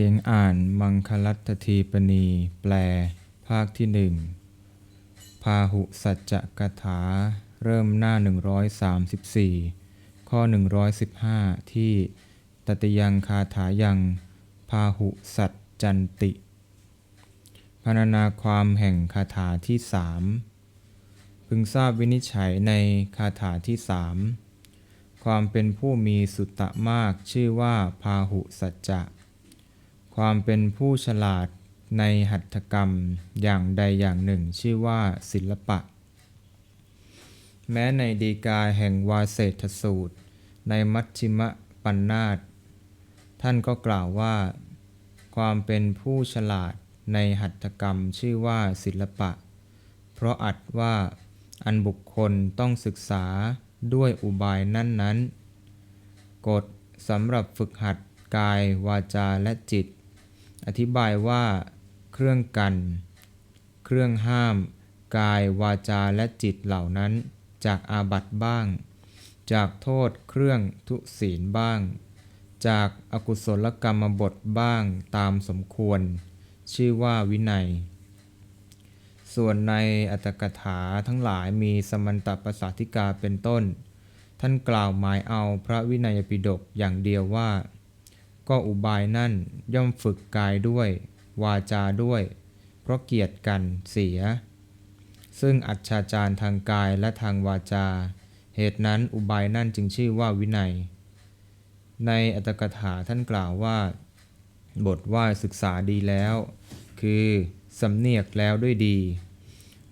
สียงอ่านมังคลัตทีปณี แปล ภาคที่หนึ่งพาหุสัจจกถา เริ่มหน้า 134 ข้อ 115 ที่ตติยังคาถายังพาหุสัจจันติพรรณนาความแห่งคาถาที่สามพึงทราบวินิจฉัยในคาถาที่สามความเป็นผู้มีสุตตะมากชื่อว่าพาหุสัจจะ ความเป็นผู้ฉลาดในหัตถกรรมอย่างใดอย่างหนึ่ง ชื่อว่าศิลปะ แม้ในดีกาแห่งวาเศษสูตร ในมัชชิมะปัญนาตท่านก็กล่าวว่า ความเป็นผู้ฉลาดในหัตถกรรมชื่อว่าศิลปะ เพราะอัดว่าอันบุคคลต้องศึกษาด้วยอุบายนั้นๆกฎสำหรับฝึกหัดกายวาจาและจิต อธิบายว่า เครื่องกัน เครื่องห้าม กายวาจาและจิตเหล่านั้น จากอาบัติบ้าง จากโทษเครื่องทุศีลบ้าง จากอากุศลกรรมบทบ้างตามสมควร ชื่อว่าวินัย ส่วนในอัตถกถาทั้งหลายมีสมันตประสาธิกาเป็นต้น ท่านกล่าวหมายเอาพระวินัยปิฎกอย่างเดียวว่า ก็อุบายนั่นย่อมฝึกกายด้วย วาจาด้วย เพราะเกียรติกันเสีย ซึ่งอัจฉาจารทางกายและทางวาจา เหตุนั้นอุบายนั่นจึงชื่อว่าวินัย ในอัตถกถาท่านกล่าวว่า บทว่าศึกษาดีแล้ว คือสำเนียกแล้วด้วยดี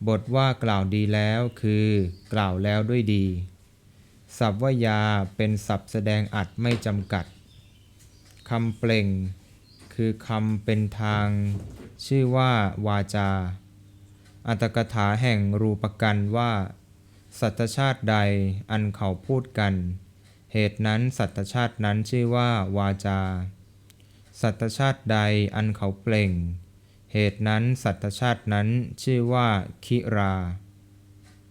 บทว่ากล่าวดีแล้วคือกล่าวแล้วด้วยดีศัพท์ว่ายาเป็นศัพท์แสดงอัดไม่จำกัด คำเปล่ง คือคำเป็นทาง ชื่อว่าวาจา อัตกถาแห่งรูปกันว่า สัตชาติใดอันเขาพูดกัน เหตุนั้นสัตชาตินั้นชื่อว่าวาจา สัตชาติใดอันเขาเปล่ง เหตุนั้นสัตตชาตินั้นชื่อว่าคิรา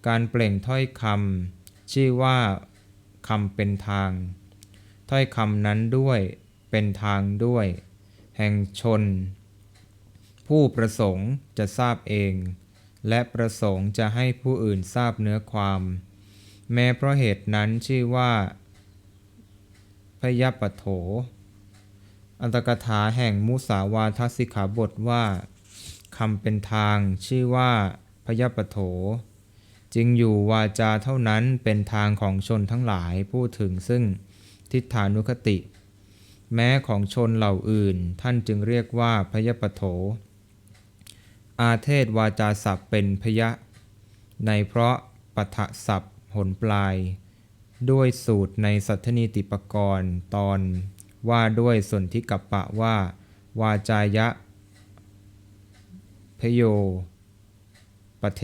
การเปล่งถ้อยคำชื่อว่าคำเป็นทาง ถ้อยคำนั้นด้วย เป็นทางด้วย แห่งชน ผู้ประสงค์จะทราบเอง และประสงค์จะให้ผู้อื่นทราบเนื้อความ แม้เพราะเหตุนั้นชื่อว่า พยปโถ อันตกถาแห่งมุสาวาทสิกขาบทว่าคำเป็นทางชื่อว่าพยปโถจึงอยู่วาจาเท่านั้นเป็นทางของชนทั้งหลายพูดถึงซึ่งทิฏฐานุคติ แม้ของชนเหล่าอื่น ท่านจึงเรียกว่าพยปโถ อาเทศวาจาศัพท์เป็นพยะ ในเพราะปัทะศัพท์หนปลาย ด้วยสูตรในสัทธนิติปกรณ์ตอนว่าด้วยส่วนที่กัปปะว่า วาจายะ พโยปเท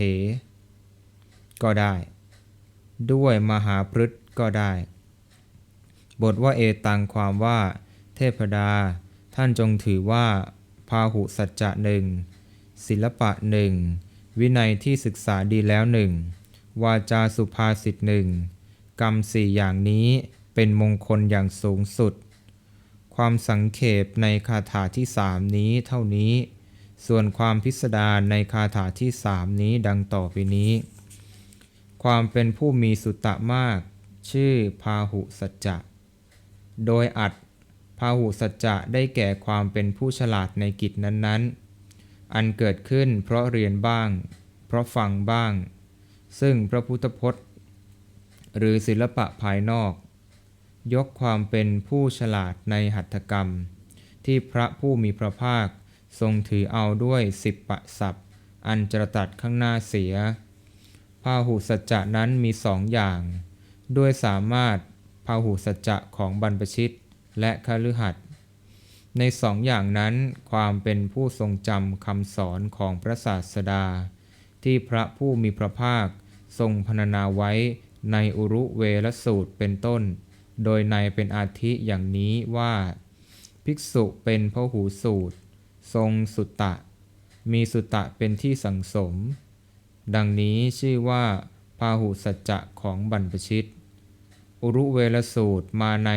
ก็ได้ ด้วยมหาพฤษก็ได้ บทว่าเอตังความว่า พดา ท่านจงถือว่า พาหุสัจจะหนึ่งศิลปะหนึ่งวินัยที่ศึกษาดีแล้วหนึ่งวาจาสุภาษิตหนึ่งกรรมสี่อย่างนี้เป็นมงคลอย่างสูงสุด ความสังเขปในคาถาที่สามนี้เท่านี้ ส่วนความพิสดารในคาถาที่สามนี้ดังต่อไปนี้ ความเป็นผู้มีสุตตะมาก ชื่อพาหุสัจจะ โดยอัด พาหุสัจจะได้แก่ความเป็นผู้ฉลาดในกิจนั้นๆ อันเกิดขึ้นเพราะเรียนบ้าง เพราะฟังบ้าง ซึ่งพระพุทธพจน์ หรือศิลปะภายนอก ยกความเป็นผู้ฉลาดในหัตถกรรม ที่พระผู้มีพระภาคทรงถือเอาด้วยสิบปะศัพท์อันจรตัดข้างหน้าเสีย พาหุสัจจะนั้นมีสองอย่าง ด้วยสามารถพาหุสัจจะของบรรพชิต และคฤหัสถ์ในสองอย่างนั้นความเป็นผู้ทรงจำคำสอนของพระศาสดา ที่พระผู้มีพระภาคทรงพรรณนาไว้ในอุรุเวลสูตรเป็นต้น โดยในเป็นอาทิอย่างนี้ว่า ภิกษุเป็นพหูสูตร ทรงสุตตะ มีสุตตะเป็นที่สังสม ดังนี้ชื่อว่าพาหุสัจจะของบรรพชิต อุรุเวลสูตรมาใน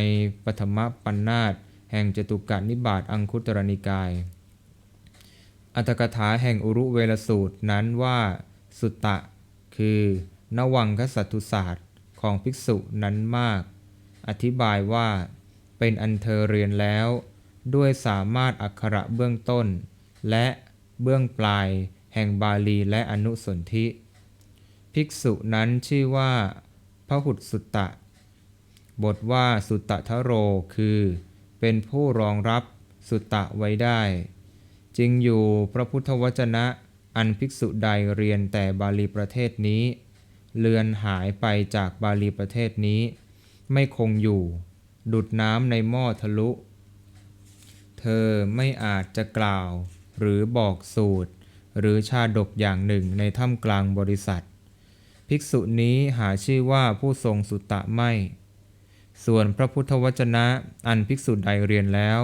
ปฐมปัญนาตแห่งจตุกะนิบาตอังคุตรนิกาย อัตถกถาแห่งอุรุเวลสูตรนั้นว่า สุตตะ คือนวังคสัตตุศาสตร์ของภิกษุนั้นมาก อธิบายว่า เป็นอันเธอเรียนแล้ว ด้วยสามารถอักขระเบื้องต้น และเบื้องปลาย แห่งบาลีและอนุสนธิ ภิกษุนั้นชื่อว่าพหุตสุตตะ บทว่าสุตตะทะโรคือ เป็นผู้รองรับสุตตะไว้ได้จริงอยู่พระพุทธวจนะอันภิกษุใดเรียนแต่บาลีประเทศนี้ เลือนหายไปจากบาลีประเทศนี้ ไม่คงอยู่ ดุดน้ำในหม้อทะลุ เธอไม่อาจจะกล่าว หรือบอกสูตร หรือชาดกอย่างหนึ่งในถ้ำกลางบริษัท ภิกษุนี้หาชื่อว่าผู้ทรงสุตตะไม่ ส่วนพระพุทธวจนะอันภิกษุใดเรียนแล้ว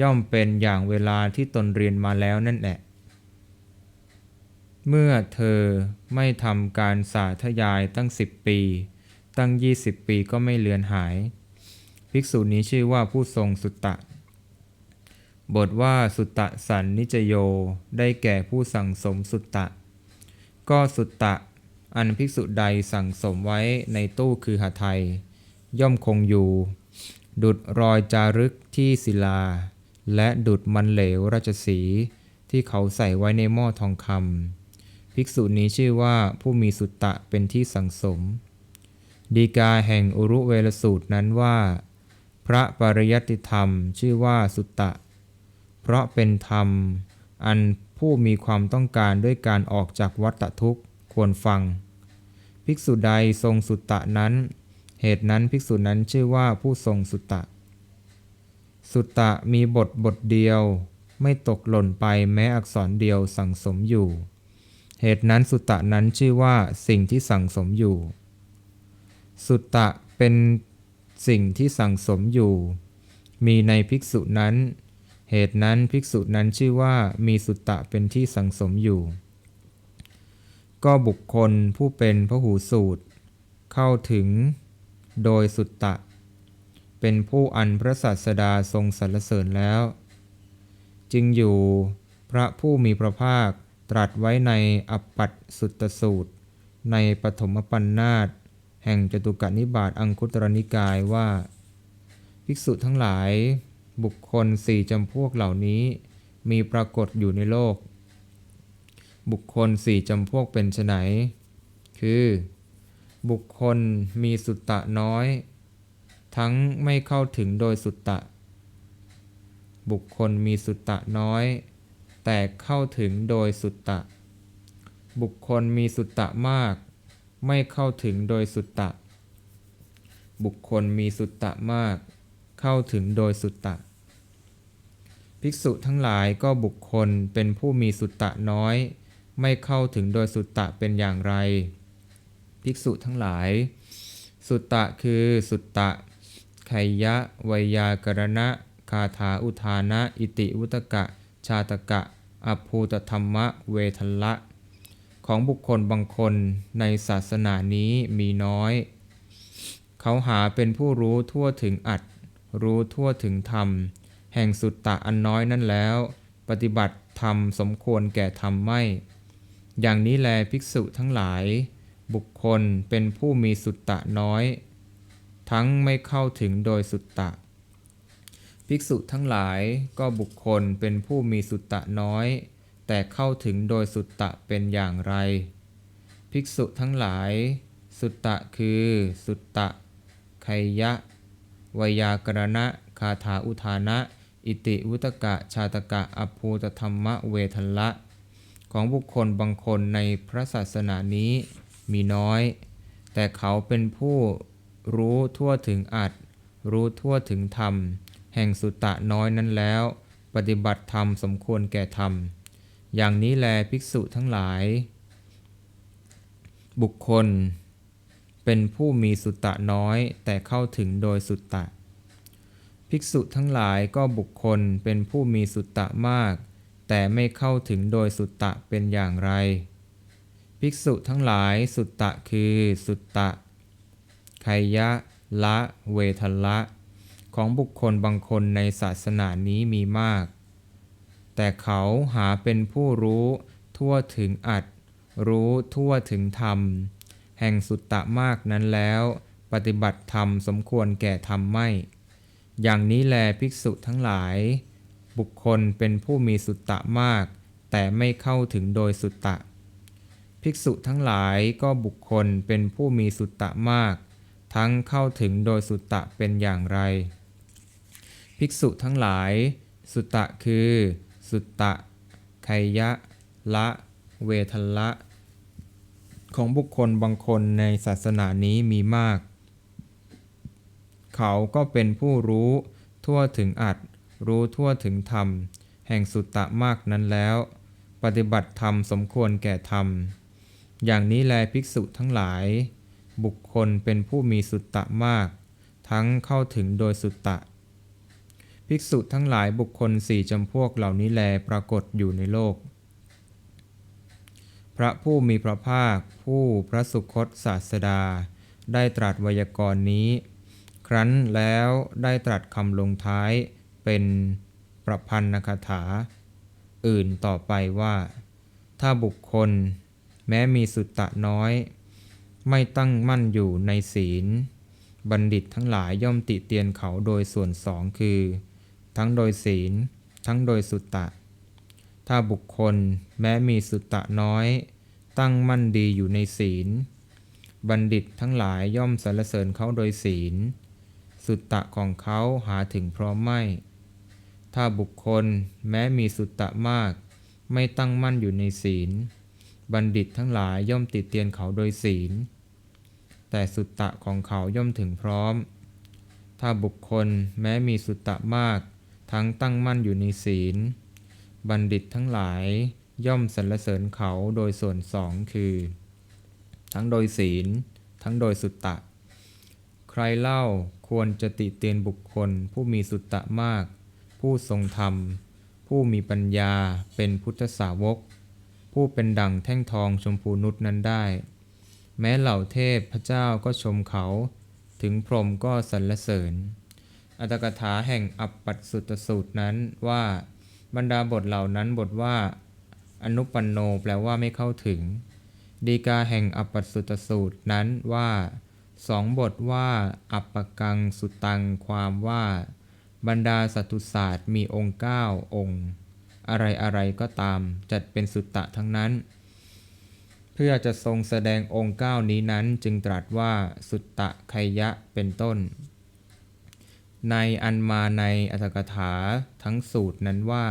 ย่อมเป็นอย่างเวลาที่ตนเรียนมาแล้วนั่นแหละ เมื่อเธอไม่ทำการสาธยายตั้งสิบปี ตั้งยี่สิบปีก็ไม่เลือนหาย ภิกษุนี้ชื่อว่าผู้ทรงสุตตะ บทว่าสุตตะสันนิจโยได้แก่ผู้สั่งสมสุตตะ ก็สุตตะอันภิกษุใดสั่งสมไว้ในตู้คือหาไทย ย่อมคงอยู่ ดุดรอยจารึกที่ศิลา และดุดมันเหลวราชสีที่เขาใส่ไว้ในหม้อทองคำภิกษุนี้ชื่อว่าผู้มีสุตตะเป็นที่สังสม ดีกาแห่งอุรุเวลสูตรนั้นว่า พระปริยัติธรรมชื่อว่าสุตตะ เพราะเป็นธรรม อันผู้มีความต้องการด้วยการออกจากวัฏทุกข์ควรฟัง ภิกษุใดทรงสุตตะนั้น เหตุนั้นภิกษุนั้นชื่อว่าผู้ทรงสุตตะ สุตตะมีบทบทเดียว ไม่ตกหล่นไปแม้อักษรเดียวสั่งสมอยู่ เหตุนั้นสุตตะนั้นชื่อว่าสิ่งที่สั่งสมอยู่ สุตตะเป็นสิ่งที่สั่งสมอยู่ มีในภิกษุนั้น เหตุนั้นภิกษุนั้นชื่อว่ามีสุตตะเป็นที่สั่งสมอยู่ ก็บุคคลผู้เป็นพระหูสูตร เข้าถึง โดยสุตตะ เป็นผู้อันพระศาสดาทรงสรรเสริญแล้ว จึงอยู่พระผู้มีพระภาคตรัสไว้ในอัปปัตสุตสูตร ในปฐมปัญนาตแห่งจตุกนิบาตอังคุตรนิกายว่า ภิกษุทั้งหลาย บุคคลสี่จำพวกเหล่านี้ มีปรากฏอยู่ในโลก บุคคลสี่จำพวกเป็นไฉนคือ บุคคลมีสุตตะน้อย ทั้งไม่เข้าถึงโดยสุตตะ บุคคลมีสุตตะน้อย แต่เข้าถึงโดยสุตตะ บุคคลมีสุตตะมาก ไม่เข้าถึงโดยสุตตะ บุคคลมีสุตตะมาก เข้าถึงโดยสุตตะ ภิกษุทั้งหลายก็บุคคลเป็นผู้มีสุตตะน้อย ไม่เข้าถึงโดยสุตตะเป็นอย่างไร ภิกษุทั้งหลาย สุตตะคือสุตตะไขยะวยากรณะ คาถาอุทานะ อิติวุตกะ ชาตกะอภูตธรรมะ เวทละ ของบุคคลบางคนในศาสนานี้มีน้อย เขาหาเป็นผู้รู้ทั่วถึงอัด รู้ทั่วถึงธรรม แห่งสุตตะอันน้อยนั่นแล้ว ปฏิบัติธรรมสมควรแก่ธรรมไม่ อย่างนี้แลภิกษุทั้งหลาย บุคคลเป็นผู้มีสุตตะน้อย ทั้งไม่เข้าถึงโดยสุตตะ ภิกษุทั้งหลายก็บุคคลเป็นผู้มีสุตตะน้อย แต่เข้าถึงโดยสุตตะเป็นอย่างไร ภิกษุทั้งหลาย สุตตะคือสุตตะไขยะวยากรณะ คาถาอุทานะ อิติวุตกะ ชาตกะ อภูตธรรมะเวทละ ของบุคคลบางคนในพระศาสนานี้ มีน้อย แต่เขาเป็นผู้รู้ทั่วถึงอัดรู้ทั่วถึงธรรม แห่งสุตตะน้อยนั้นแล้ว ปฏิบัติธรรมสมควรแก่ธรรม อย่างนี้แลภิกษุทั้งหลาย บุคคล เป็นผู้มีสุตตะน้อย แต่เข้าถึงโดยสุตตะ ภิกษุทั้งหลายก็บุคคลเป็นผู้มีสุตตะมาก แต่ไม่เข้าถึงโดยสุตตะเป็นอย่างไร ภิกษุทั้งหลายสุตตะคือสุตตะไขยะ ละเวทละขของบุคคลบางคนในศาสนานี้มีมาก แต่เขาหาเป็นผู้รู้ทั่วถึงอัด รู้ทั่วถึงธรรม แห่งสุตตะมากนั้นแล้ว ปฏิบัติธรรมสมควรแก่ธรรมไม่ อย่างนี้แลภิกษุทั้งหลาย บุคคลเป็นผู้มีสุตตะมาก แต่ไม่เข้าถึงโดยสุตตะ ภิกษุทั้งหลายก็บุคคลเป็นผู้มีสุตตะมาก ทั้งเข้าถึงโดยสุตตะเป็นอย่างไร ภิกษุทั้งหลาย สุตตะคือ สุตตะไคยะ ละ เวทละ ของบุคคลบางคนในศาสนานี้มีมาก เขาก็เป็นผู้รู้ทั่วถึงอัดรู้ทั่วถึงธรรม แห่งสุตตะมากนั้นแล้ว ปฏิบัติธรรมสมควรแก่ธรรม อย่างนี้แลภิกษุทั้งหลาย บุคคลเป็นผู้มีสุตตะมาก ทั้งเข้าถึงโดยสุตตะ ภิกษุทั้งหลายบุคคลสี่จำพวกเหล่านี้แลปรากฏอยู่ในโลก พระผู้มีพระภาค ผู้พระสุคตศาสดา ได้ตรัสไวยากรณ์นี้ ครั้นแล้วได้ตรัสคำลงท้ายเป็นประพันธ์คาถา อื่นต่อไปว่า ถ้าบุคคล แม้มีสุตตะน้อย ไม่ตั้งมั่นอยู่ในศีล บัณฑิตทั้งหลายย่อมติเตียนเขาโดยส่วนสองคือ ทั้งโดยศีล ทั้งโดยสุตตะ ถ้าบุคคลแม้มีสุตตะน้อย ตั้งมั่นดีอยู่ในศีล บัณฑิตทั้งหลายย่อมสรรเสริญเขาโดยศีล สุตตะของเขาหาถึงพร้อมไม่ ถ้าบุคคลแม้มีสุตตะมาก ไม่ตั้งมั่นอยู่ในศีล บัณฑิตทั้งหลายย่อมติดเตียนเขาโดยศีล แต่สุตตะของเขาย่อมถึงพร้อม ถ้าบุคคลแม้มีสุตตะมาก ทั้งตั้งมั่นอยู่ในศีล บัณฑิตทั้งหลายย่อมสรรเสริญเขาโดยส่วนสองคือ ทั้งโดยศีล ทั้งโดยสุตตะ ใครเล่าควรจะติเตียนบุคคลผู้มีสุตตะมาก ผู้ทรงธรรม ผู้มีปัญญาเป็นพุทธสาวก ผู้เป็นดั่งแท่งทองชมพูนุษนั้นได้ แม้เหล่าเทพพระเจ้าก็ชมเขา ถึงพรหมก็สรรเสริญ อัตกถาแห่งอัปปัสสุตสูตรนั้นว่าบรรดาบทเหล่านั้นบทว่า อนุปันโนแปลว่าไม่เข้าถึง ดีกาแห่งอัปปัสสุตสูตรนั้นว่าสองบทว่า อัปปกังสุตังความว่า บรรดาสัตุศาสตร์มีองค์เก้าองค์ อะไรอะไรก็ตาม จัดเป็นสุตตะทั้งนั้น เพื่อจะทรงแสดงองค์เก้านี้นั้นจึงตรัสว่าสุตตะไคยะเป็นต้น ในอันมาในอัตถกถาทั้งสูตรนั้นว่า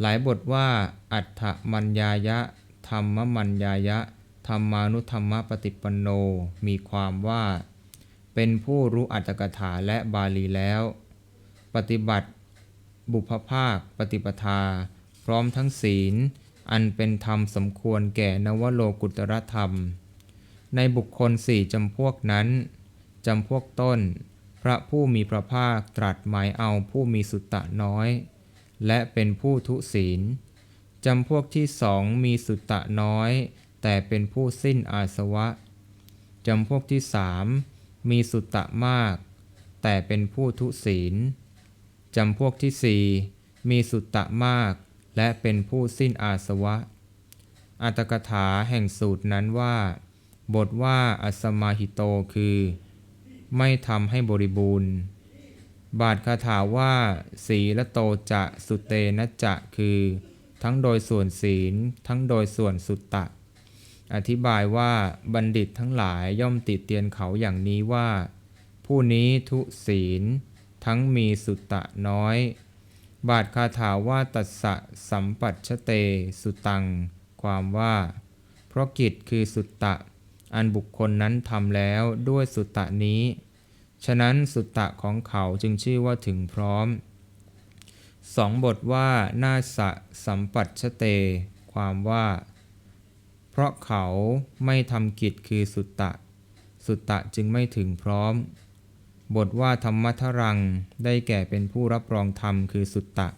หลายบทว่า อัฏฐมัญญายะ ธรรมมัญญายะ ธรรมานุธรรมปฏิปันโน มีความว่า เป็นผู้รู้อัตถกถาและบาลีแล้ว ปฏิบัติ บุพภาคปฏิปทา พร้อมทั้งศีล อันเป็นธรรมสมควรแก่นวโลกุตรธรรม ในบุคคลสี่จำพวกนั้นจำพวกต้น พระผู้มีพระภาคตรัสหมายเอาผู้มีสุตตะน้อย และเป็นผู้ทุศีลจำพวกที่สองมีสุตตะน้อย แต่เป็นผู้สิ้นอาสวะจำพวกที่สามมีสุตตะมาก แต่เป็นผู้ทุศีล จำพวกที่สี่มีสุตตะมาก และเป็นผู้สิ้นอาสวะ อัตกถาแห่งสูตรนั้นว่า บทว่าอสมาหิโตคือ ไม่ทำให้บริบูรณ์ บาทคาถาว่า สีละโตจะสุเตนะจะคือ ทั้งโดยส่วนศีล ทั้งโดยส่วนสุตตะ อธิบายว่าบัณฑิตทั้งหลายย่อมติดเตียนเขาอย่างนี้ว่า ผู้นี้ทุศีล ทั้งมีสุตตะน้อย บาทคาถาว่าตัสสะสัมปัชเต สุตัง ความว่า เพราะกิจคือสุตตะ อันบุคคลนั้นทำแล้วด้วยสุตตะนี้ ฉะนั้นสุตตะของเขาจึงชื่อว่าถึงพร้อมสองบทว่านาสะสัมปัชชเต ความว่า เพราะเขาไม่ทำกิจคือสุตตะ สุตตะจึงไม่ถึงพร้อม บทว่าธรรมทรังได้แก่เป็นผู้รับรองธรรมคือสุตตะ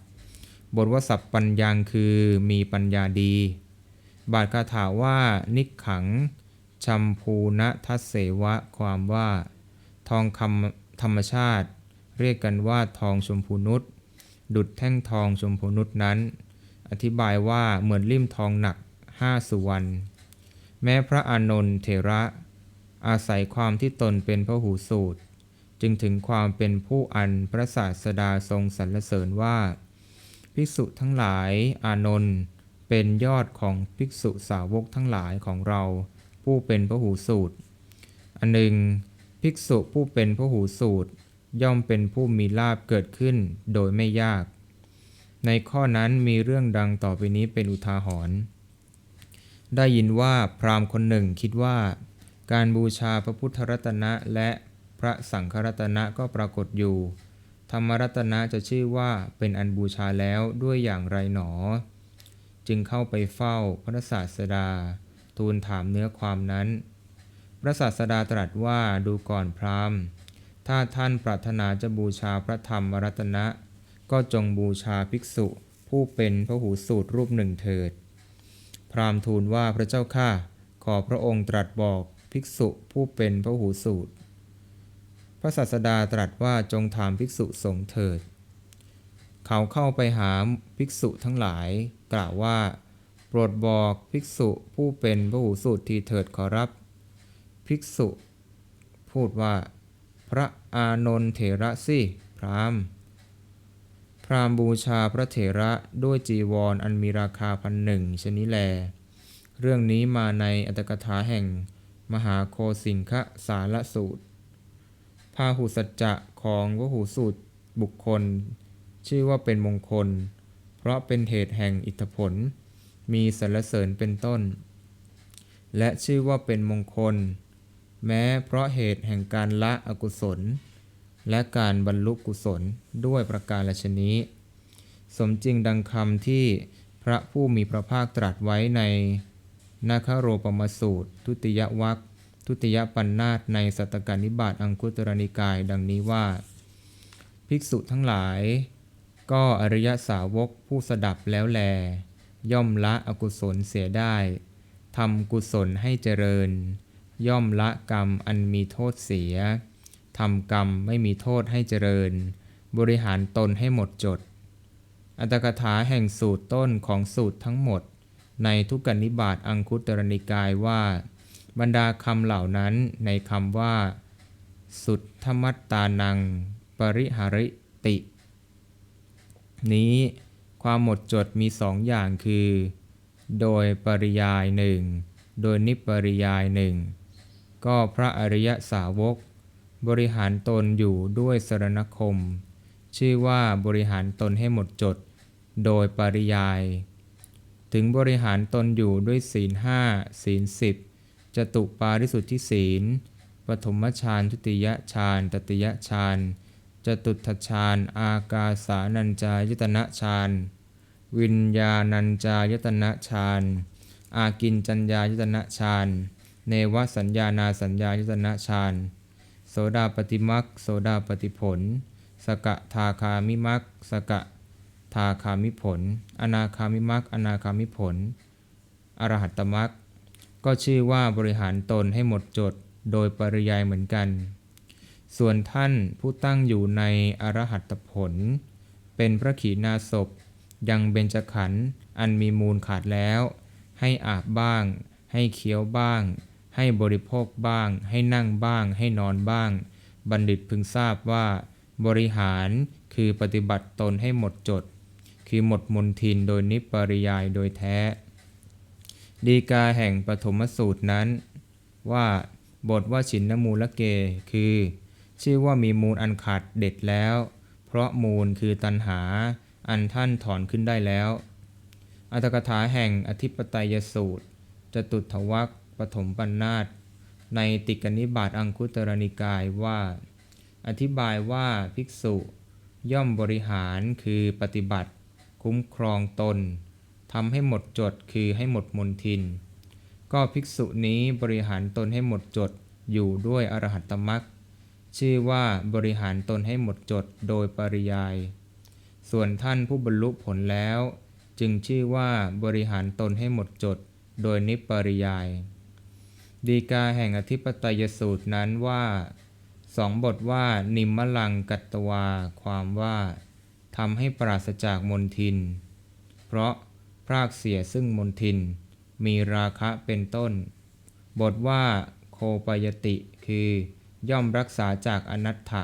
บทว่าสัพปัญญังคือมีปัญญาดี บาทคาถาว่านิขังชัมพูณทัสเสวะ ความว่า ทองคำธรรมชาติ เรียกกันว่าทองชมพูนุชดุดแท่งทองชมพูนุชนั้น อธิบายว่าเหมือนลิ่มทองหนักห้าสุวรรณแม้พระอานนท์เถระ อาศัยความที่ตนเป็นพระหูสูตร จึงถึงความเป็นผู้อันพระศาสดาทรงสรรเสริญว่า ภิกษุทั้งหลายอานนท์เป็นยอดของภิกษุสาวกทั้งหลายของเรา ผู้เป็นพระหูสูตร อันหนึ่ง ภิกษุผู้เป็นพระหูสูตร ย่อมเป็นผู้มีลาบเกิดขึ้นโดยไม่ยาก ในข้อนั้นมีเรื่องดังต่อไปนี้เป็นอุทาหรณ์ได้ยินว่าพราหมณ์คนหนึ่งคิดว่า การบูชาพระพุทธรัตนะและ พระสังฆรัตนะก็ปรากฏอยู่ ธรรมรัตนะจะชื่อว่าเป็นอันบูชาแล้วด้วยอย่างไรหนอ จึงเข้าไปเฝ้าพระศาสดา ทูลถามเนื้อความนั้น พระศาสดาตรัสว่าดูก่อนพราหมณ์ ถ้าท่านปรารถนาจะบูชาพระธรรมรัตนะ ก็จงบูชาภิกษุผู้เป็นพระหูสูตรรูปหนึ่งเถิด พราหมณ์ทูลว่าพระเจ้าข้าขอพระองค์ตรัสบอกภิกษุผู้เป็นพระหูสูตร ระศาสดาตรัสว่าจงถามภิกษุสงฆ์เถิด เขาเข้าไปหาภิกษุทั้งหลาย กล่าวว่า โปรดบอกภิกษุผู้เป็นพระหูสูตรทีเถิดขอรับ ภิกษุ พูดว่า พระอานนท์เถระสิพรามพรามบูชาพระเถระด้วยจีวรออันมีราคาพันหนึ่งชนิแล เรื่องนี้มาในอัตถกถาแห่งมหาโคสิงคะสารสูตร พาหุสัจจะของวหูสูตรบุคคล ชื่อว่าเป็นมงคล เพราะเป็นเหตุแห่งอิทธผล มีสรรเสริญเป็นต้น และชื่อว่าเป็นมงคล แม้เพราะเหตุแห่งการละอกุศล และการบรรลุกุศลด้วยประการละชนี้ สมจริงดังคำที่พระผู้มีพระภาคตรัสไว้ในนาคโรปมสูตร ทุติยวัค ทุติยปัญนาตในสัตตกานิบาตอังคุตรนิกาย ดังนี้ว่า ภิกษุทั้งหลาย ก็อริยสาวกผู้สดับแล้วแล ย่อมละอกุศลเสียได้ทำกุศลให้เจริญ ย่อมละกรรมอันมีโทษเสียทำกรรมไม่มีโทษให้เจริญ บริหารตนให้หมดจด อัตถกถาแห่งสูตรต้นของสูตรทั้งหมด ในทุกกนิบาตอังคุตรนิกายว่า บรรดาคำเหล่านั้นในคำว่า สุทธมัตตานัง ปริหาริติ นี้ความหมดจดมีสองอย่างคือ โดยปริยายหนึ่ง โดยนิปริยายหนึ่ง ก็พระอริยสาวก บริหารตนอยู่ด้วยสรณคม ชื่อว่าบริหารตนให้หมดจด โดยปริยาย ถึงบริหารตนอยู่ด้วยศีลห้าศีลสิบ จตุปาริสุทธิศีล ปฐมฌานทุติยฌานตติยฌานจตุตถฌานอากาสานัญจายตนะฌานวิญญาณัญจายตนะฌานอากินจัญญายตนะฌานเนวสัญญานาสัญญายตนะฌานโสดาปฏิมักโสดาปฏิผล สกทาคามิมักสกทาคามิผล อนาคามิมักอนาคามิผล อรหัตตมัก ก็ชื่อว่าบริหารตนให้หมดจดโดยปริยายเหมือนกัน ส่วนท่านผู้ตั้งอยู่ในอรหัตผล เป็นพระขีณาสพยังเบญจขันธ์อันมีมูลขาดแล้ว ให้อาบบ้าง ให้เคี้ยวบ้าง ให้บริโภคบ้าง ให้นั่งบ้าง ให้นอนบ้าง บัณฑิตพึงทราบว่า บริหารคือปฏิบัติตนให้หมดจด คือหมดมนทินโดยนิปริยายโดยแท้ ดีกาแห่งปฐมสูตรนั้น ว่าบทว่าฉินนมูลเก คือ ชื่อว่ามีมูลอันขาดเด็ดแล้ว เพราะมูลคือตัณหาอันท่านถอนขึ้นได้แล้ว อัตถกถาแห่งอธิปไตยสูตรจตุถวัคปฐมปัญนาตในติกนิบาตอังคุตรนิกายว่า อธิบายว่าภิกษุย่อมบริหารคือปฏิบัติ คุ้มครองตน ทำให้หมดจดคือให้หมดมนทิน ก็ภิกษุนี้บริหารตนให้หมดจดอยู่ด้วยอรหัตตมรักชื่อว่าบริหารตนให้หมดจดโดยปริยาย ส่วนท่านผู้บรรลุผลแล้ว จึงชื่อว่าบริหารตนให้หมดจดโดยนิปริยาย ดีกาแห่งอธิปไตยสูตรนั้นว่าสองบทว่านิมมลังกัตตวา ความว่าทำให้ปราศจากมนทิน เพราะ พรากเสียซึ่งมนทิน มีราคะเป็นต้น บทว่าโคปยติ คือย่อมรักษาจากอนัตถะ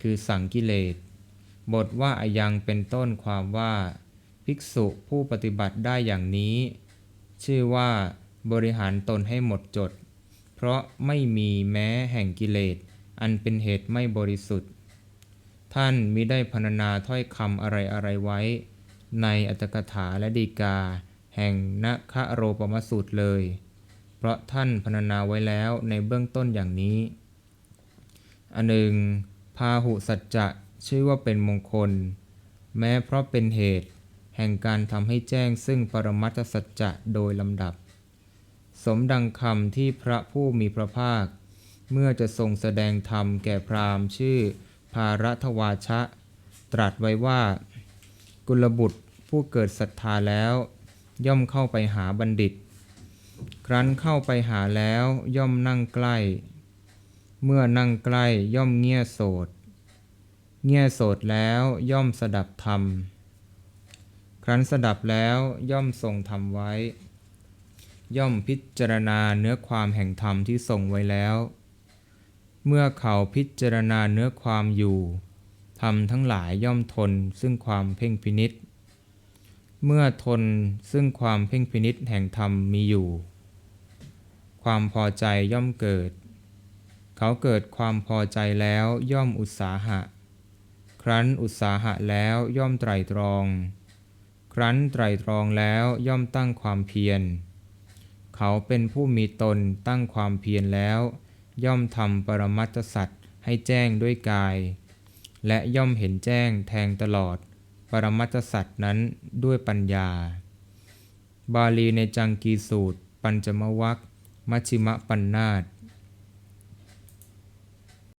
คือสังกิเลส บทว่าอายังเป็นต้นความว่า ภิกษุผู้ปฏิบัติได้อย่างนี้ ชื่อว่าบริหารตนให้หมดจด เพราะไม่มีแม้แห่งกิเลส อันเป็นเหตุไม่บริสุทธิ์ ท่านมิได้พรรณนาถ้อยคำอะไรอะไรไว้ ในอัตถกถาและดีกา แห่งนคะโรปมสูตรเลย เพราะท่านพรรณนาไว้แล้วในเบื้องต้นอย่างนี้ อันหนึ่ง พาหุสัจจะชื่อว่าเป็นมงคล แม้เพราะเป็นเหตุ แห่งการทำให้แจ้งซึ่งปรมัตสัจจะโดยลำดับ สมดังคำที่พระผู้มีพระภาค เมื่อจะทรงแสดงธรรมแก่พราหมณ์ชื่อ ภารัทวาชะ ตรัสไว้ว่า กุลบุตร ผู้เกิดศรัทธาแล้ว ย่อมเข้าไปหาบัณฑิต ครั้นเข้าไปหาแล้วย่อมนั่งใกล้ เมื่อนั่งใกล้ย่อมเงี่ยโสดเงี่ยโสดแล้วย่อมสดับธรรม ครั้นสดับแล้วย่อมทรงธรรมไว้ ย่อมพิจารณาเนื้อความแห่งธรรมที่ทรงไว้แล้ว เมื่อเขาพิจารณาเนื้อความอยู่ธรรมทั้งหลายย่อมทนซึ่งความเพ่งพินิษ เมื่อทนซึ่งความเพ่งพินิษแห่งธรรมมีอยู่ ความพอใจย่อมเกิด เขาเกิดความพอใจแล้วย่อมอุตสาหะ ครั้นอุตสาหะแล้วย่อมไตรตรอง ครั้นไตรตรองแล้วย่อมตั้งความเพียร เขาเป็นผู้มีตนตั้งความเพียรแล้ว ย่อมทำปรมัตสัตว์ให้แจ้งด้วยกาย และย่อมเห็นแจ้งแทงตลอด ปรมัตสัตว์นั้นด้วยปัญญา บาลีในจังกีสูตร ปัญจมวัคมัชิมะปัญนาต